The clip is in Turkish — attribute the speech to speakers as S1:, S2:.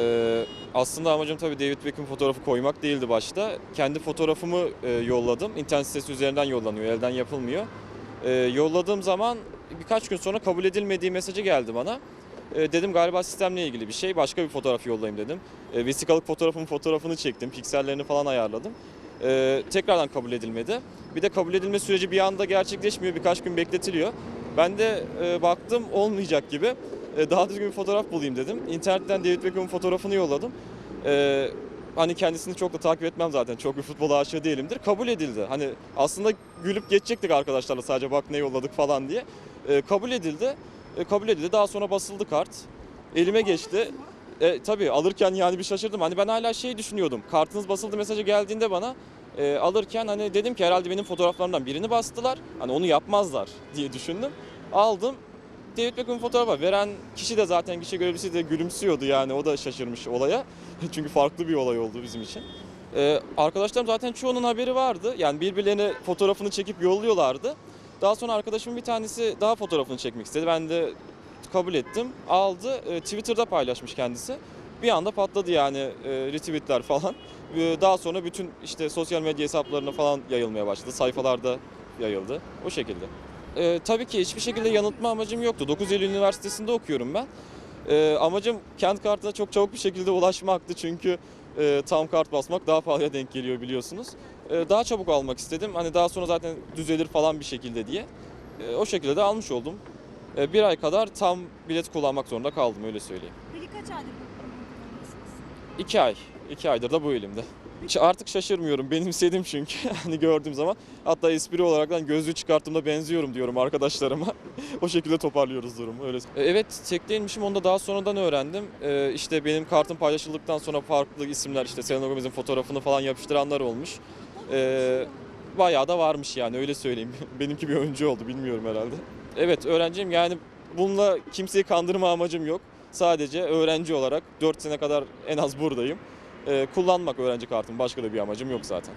S1: Ee, aslında amacım tabii David Beckham fotoğrafı koymak değildi başta. Kendi fotoğrafımı e, yolladım. İnternet sitesi üzerinden yollanıyor, elden yapılmıyor. Ee, yolladığım zaman birkaç gün sonra kabul edilmediği mesajı geldi bana. Ee, dedim galiba sistemle ilgili bir şey, başka bir fotoğraf yollayayım dedim. Ee, vesikalık fotoğrafımın fotoğrafını çektim, piksellerini falan ayarladım. Ee, tekrardan kabul edilmedi. Bir de kabul edilme süreci bir anda gerçekleşmiyor, birkaç gün bekletiliyor. Ben de e, baktım olmayacak gibi. E, daha düzgün bir fotoğraf bulayım dedim. İnternetten David Beckham'ın fotoğrafını yolladım. E, hani kendisini çok da takip etmem zaten. Çok bir futbol aşığı değilimdir. Kabul edildi. Hani aslında gülüp geçecektik arkadaşlarla sadece bak ne yolladık falan diye. E, kabul edildi. E, kabul edildi. Daha sonra basıldı kart. Elime geçti. E, tabii alırken yani bir şaşırdım. Hani ben hala şey düşünüyordum. Kartınız basıldı mesajı geldiğinde bana e, alırken hani dedim ki herhalde benim fotoğraflarımdan birini bastılar. Hani onu yapmazlar diye düşündüm. Aldım. David Beckham'ın fotoğrafı var. Veren kişi de zaten kişi görevlisi de gülümsüyordu yani o da şaşırmış olaya. Çünkü farklı bir olay oldu bizim için. Ee, arkadaşlarım zaten çoğunun haberi vardı. Yani birbirlerine fotoğrafını çekip yolluyorlardı. Daha sonra arkadaşımın bir tanesi daha fotoğrafını çekmek istedi. Ben de kabul ettim. Aldı. Ee, Twitter'da paylaşmış kendisi. Bir anda patladı yani e, retweetler falan. Ee, daha sonra bütün işte sosyal medya hesaplarına falan yayılmaya başladı. Sayfalarda yayıldı. O şekilde. Ee, tabii ki hiçbir şekilde yanıltma amacım yoktu. 9 Eylül Üniversitesi'nde okuyorum ben. Ee, amacım kent kartına çok çabuk bir şekilde ulaşmaktı çünkü e, tam kart basmak daha pahalıya denk geliyor biliyorsunuz. Ee, daha çabuk almak istedim. Hani daha sonra zaten düzelir falan bir şekilde diye. Ee, o şekilde de almış oldum. Ee, bir ay kadar tam bilet kullanmak zorunda kaldım öyle söyleyeyim.
S2: Peki kaç aydır bu?
S1: İki ay. İki aydır da bu elimde. Artık şaşırmıyorum. Benimsedim çünkü hani gördüğüm zaman. Hatta espri olaraktan gözlüğü çıkarttığımda benziyorum diyorum arkadaşlarıma. o şekilde toparlıyoruz durumu. Öyle. E, Evet tekteymişim onu da daha sonradan öğrendim. Ee, işte benim kartım paylaşıldıktan sonra farklı isimler işte Selena Gomez'in fotoğrafını falan yapıştıranlar olmuş. Ee, bayağı da varmış yani öyle söyleyeyim. Benimki bir oyuncu oldu bilmiyorum herhalde. Evet öğrenciyim yani bununla kimseyi kandırma amacım yok. Sadece öğrenci olarak 4 sene kadar en az buradayım. Ee, kullanmak öğrenci kartımı başka da bir amacım yok zaten.